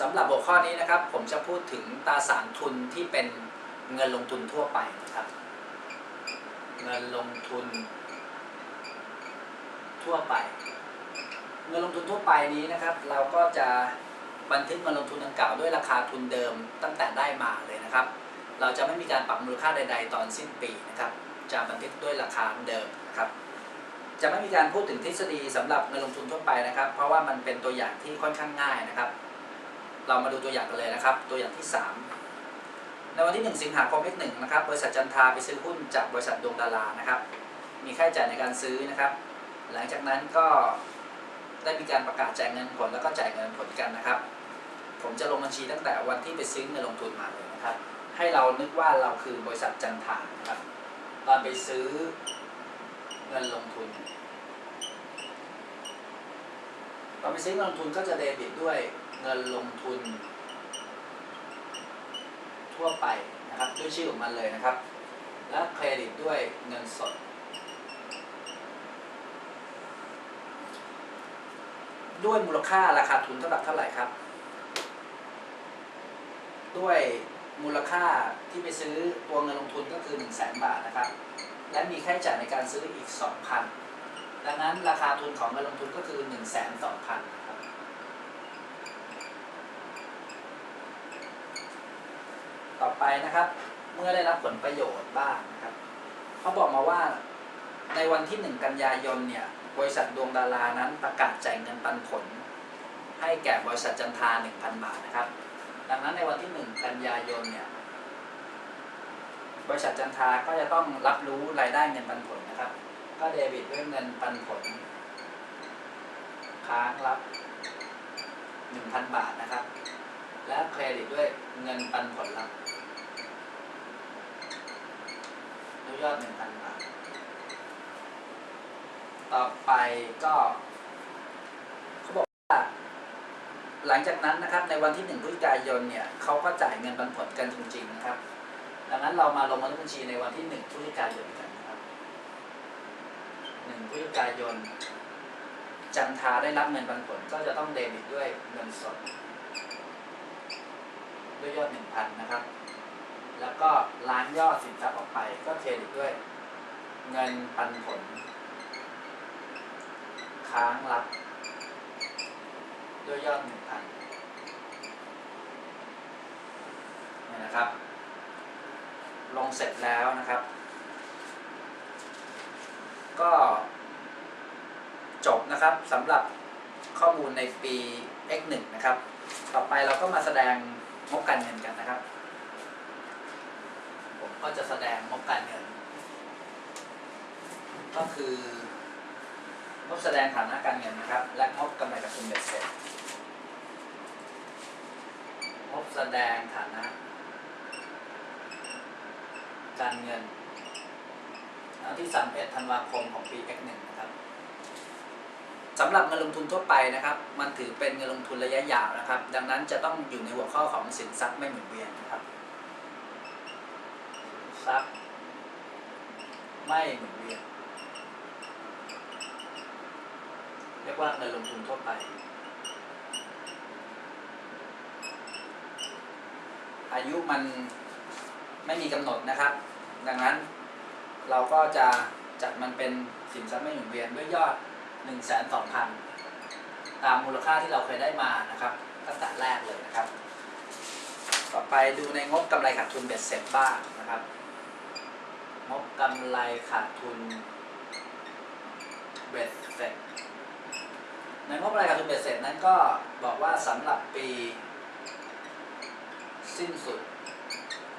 สำหรับหัวข้อนี้นะครับ ผมจะพูดถึงตราสารทุนที่เป็นเงินลงทุนทั่วไปนะครับ เงินลงทุน ทั่วไป เงินลงทุนทั่วไปนี้นะครับ เราก็จะบันทึกเงินลงทุนดังกล่าวด้วยราคาทุนเดิมตั้งแต่ได้มาเลยนะครับ เราจะไม่มีการปรับมูลค่าใด ๆ ตอนสิ้นปีนะครับ จะบันทึกด้วยราคาเดิมนะครับ จะไม่มีการพูดถึงทฤษฎีสำหรับเงินลงทุนทั่วไปนะครับ เพราะว่ามันเป็นตัวอย่างที่ค่อนข้างง่ายนะครับ เรามาดูตัวอย่างกันเลยนะครับ ตัวอย่างที่ 3 ในวันที่ 1 สิงหาคมเลขหนึ่งนะครับบริษัทจันทาไปซื้อหุ้นจากบริษัทดวงดารานะครับ มีค่าใช้จ่ายในการซื้อนะครับ หลังจากนั้นก็ได้มีการประกาศจ่ายเงินผลแล้วก็จ่ายเงินผลกันนะครับ ผมจะลงบัญชีตั้งแต่วันที่ไปซื้อเงินลงทุนมาเลยนะครับ ให้เรานึกว่าเราคือบริษัทจันทานะครับ ตอนไปซื้อเงินลงทุนตอนไปซื้อเงินลงทุนก็จะเดบิตด้วย เงินลงทุน ทั่วไปนะครับด้วยชื่อของมันเลยนะครับ และเครดิตด้วยเงินสด ด้วยมูลค่าราคาทุนเท่ากับเท่าไหร่ครับ ด้วยมูลค่าที่ไปซื้อตัวเงินลงทุนก็คือ 1 0 0 0 0แบาทนะครับ และมีค่าใช้จ่ายในการซื้ออีก 2,000ดังนั้นราคาทุนของเงินลงทุนก็คือ 1 2 0 0 0นะครับ ต่อไปนะครับ เมื่อได้รับผลประโยชน์บ้างนะครับเขาบอกมาว่าในวันที่ 1 กันยายนเนี่ยบริษัทดวงดารานั้นประกาศจ่ายเงินปันผล ให้แก่บริษัทจันทา1,000 บาทนะครับ ดังนั้นในวันที่ 1 กันยายนเนี่ยบริษัทจันทาก็จะต้องรับรู้รายได้เงินปันผลนะครับ ก็เดบิตด้วยเงินปันผล ค้างรับ 1,000 บาทนะครับ และเครดิตด้วยเงินปันผลรับ ด้วยยอด1,000บาท ต่อไปก็เขาบอกว่า หลังจากนั้นนะครับ ในวันที่1พฤศจิกายนเนี่ยเขาก็จ่ายเงินปันผลกันจริง ๆ นะครับ ดังนั้นเรามาลงบันบัญชีในวันที่1พฤศจิกายนกันนะครับ1พฤศจิกายนจันทาได้รับเงินปันผลก็จะต้องเดบิตด้วยเงินสด ด้วยยอด1,000นะครับ แล้วก็ล้างยอดสินทรัพย์ออกไป ก็เครดิตด้วย เงินปันผล ค้างรับ ด้วยยอด1,000เนี่นะครับ ลงเสร็จแล้วนะครับ ก็ จบนะครับสำหรับข้อมูลในปี X1 นะครับ ต่อไปเราก็มาแสดงงบการเงินกันนะครับ ก็จะแสดงงบการเงิน ก็คืองบแสดงฐานะการเงินนะครับ และงบกำไรกับทุนเบ็ดเสร็จงบแสดงฐานะ การเงินวันที่ 31 ธันวาคมของปี X1 นะครับสำหรับเงินลงทุนทั่วไปนะครับ มันถือเป็นเงินลงทุนระยะยาวนะครับ ดังนั้นจะต้องอยู่ในหัวข้อของสินทรัพย์ไม่หมุนเวียนนะครับ ทรัพย์ ไม่หมุนเวียนเรียกว่าเงินลงทุนทั่วไป อายุมันไม่มีกำหนดนะครับ ดังนั้นเราก็จะจัดมันเป็นสินทรัพย์ไม่หมุนเวียนด้วยยอด 1 2 0 0 0 ตามมูลค่าที่เราเคยได้มานะครับตั้งแต่แรกเลยนะครับ ต่อไปดูในงบกำไรขาดทุนเบ็ดเสร็จบ้างนะครับ บกำไรขาดทุนเบ็ดเสร็จในงบกำไรขาดทุนเบ็ดเสร็จนั้นก็บอกว่าสำหรับปี สิ้นสุด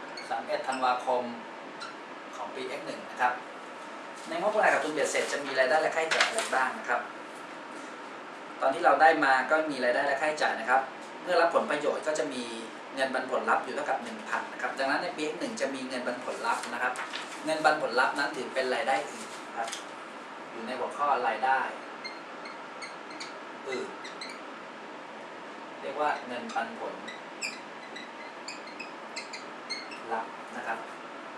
31ธันวาคมของปี X1 นะครับ ในงบกำไรขาดทุนเบ็ดเสร็จจะมีรายได้และค่าใช้จ่ายอะไรบ้างนะครับ ตอนที่เราได้มาก็มีรายได้และค่าใช้จ่ายนะครับ เมื่อรับผลประโยชน์ก็จะมีเงินปันผลลัพธ์อยู่เท่ากับ 1,000 นะครับ ดังนั้นในปี X1 จะมีเงินปันผลลัพธ์นะครับ เงินปันผลลัพธ์นั้นถือเป็นรายได้อื่นครับ อยู่ในหัวข้อรายได้อื่นเรียกว่าเงินปันผลลัพธ์นะครับ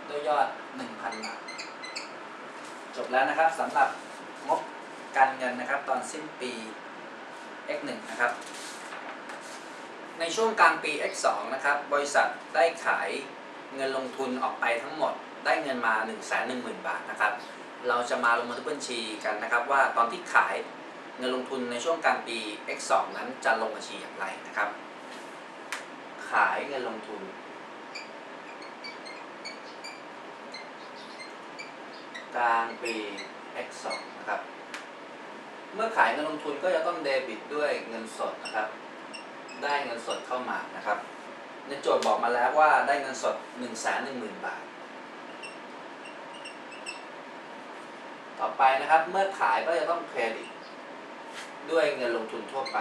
ด้วยยอด 1,000 บาท จบแล้วนะครับสำหรับงบการเงินนะครับ ตอนสิ้นปี X1 นะครับ ในช่วงกลางปี X2 นะครับ บริษัทได้ขาย เงินลงทุนออกไปทั้งหมดได้เงินมา 1 1 0 0 0 0 บาทนะครับ เราจะมาลงบันทึกบัญชีกันนะครับ ว่าตอนที่ขายเงินลงทุนในช่วงกลางปี X2 นั้นจะลงบัญชีอย่างไรนะครับ ขายเงินลงทุน กลางปี X2 นะครับ เมื่อขายเงินลงทุนก็จะต้องเดบิตด้วยเงินสดนะครับ ได้เงินสดเข้ามานะครับ ในโจทย์บอกมาแล้วว่าได้เงินสด 1 1 0 0 0 0 บาท ต่อไปนะครับเมื่อขายก็จะต้องเครดิต ด้วยเงินลงทุนทั่วไป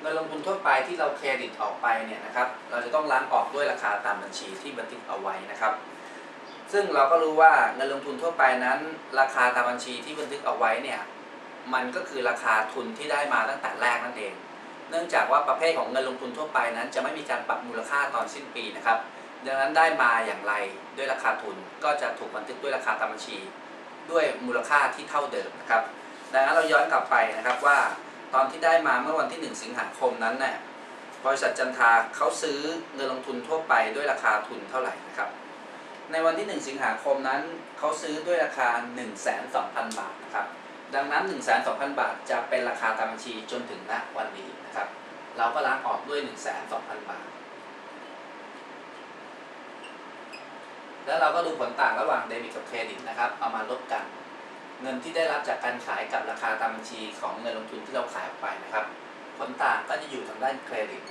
เงินลงทุนทั่วไปที่เราเครดิตออกไปเนี่ยนะครับ เราจะต้องล้างออกด้วยราคาตามบัญชีที่บันทึกเอาไว้นะครับ ซึ่งเราก็รู้ว่าเงินลงทุนทั่วไปนั้น ราคาตามบัญชีที่บันทึกเอาไว้เนี่ย มันก็คือราคาทุนที่ได้มาตั้งแต่แรกนั่นเอง เนื่องจากว่าประเภทของเงินลงทุนทั่วไปนั้น จะไม่มีการปรับมูลค่าตอนสิ้นปีนะครับ ดังนั้นได้มาอย่างไรด้วยราคาทุนก็จะถูกบันทึกด้วยราคาตามบัญชี ด้วยมูลค่าที่เท่าเดิมนะครับ ดังนั้นเราย้อนกลับไปนะครับว่าตอนที่ได้มาเมื่อวันที่ 1 สิงหาคมนั้นเนี่ยบริษัทจันทาเขาซื้อเงินลงทุนทั่วไปด้วยราคาทุนเท่าไหร่นะครับ ในวันที่ 1 สิงหาคมนั้นเขาซื้อด้วยราคา 1 2 0 0 0 บาทนะครับ ดังนั้น1 2 0 0 0บาทจะเป็นราคาตามบัญชีจนถึงณวันนี้นะครับ เราก็ล้างออกด้วย1 2 0 0 0บาท แล้วเราก็ดูผลต่างระหว่างเดบิตกับเครดิตนะครับ เอามาลบกัน เงินที่ได้รับจากการขายกับราคาตามบัญชีของเงินลงทุนที่เราขายออกไปนะครับ ผลต่างก็จะอยู่ทางด้านเครดิต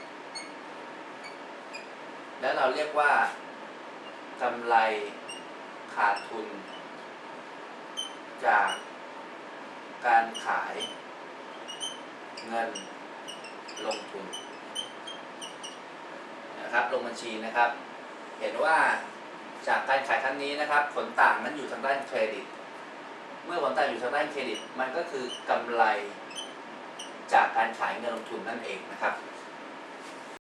และเราเรียกว่ากำไรขาดทุนจาก การขาย เงินลงทุนนะครับลงบัญชีนะครับ เห็นว่าจากการขายครั้งนี้นะครับ ผลต่างนั้นอยู่ทางด้านเครดิต เมื่อผลต่างอยู่ทางด้านเครดิต มันก็คือกำไรจากการขายเงินลงทุนนั่นเองนะครับ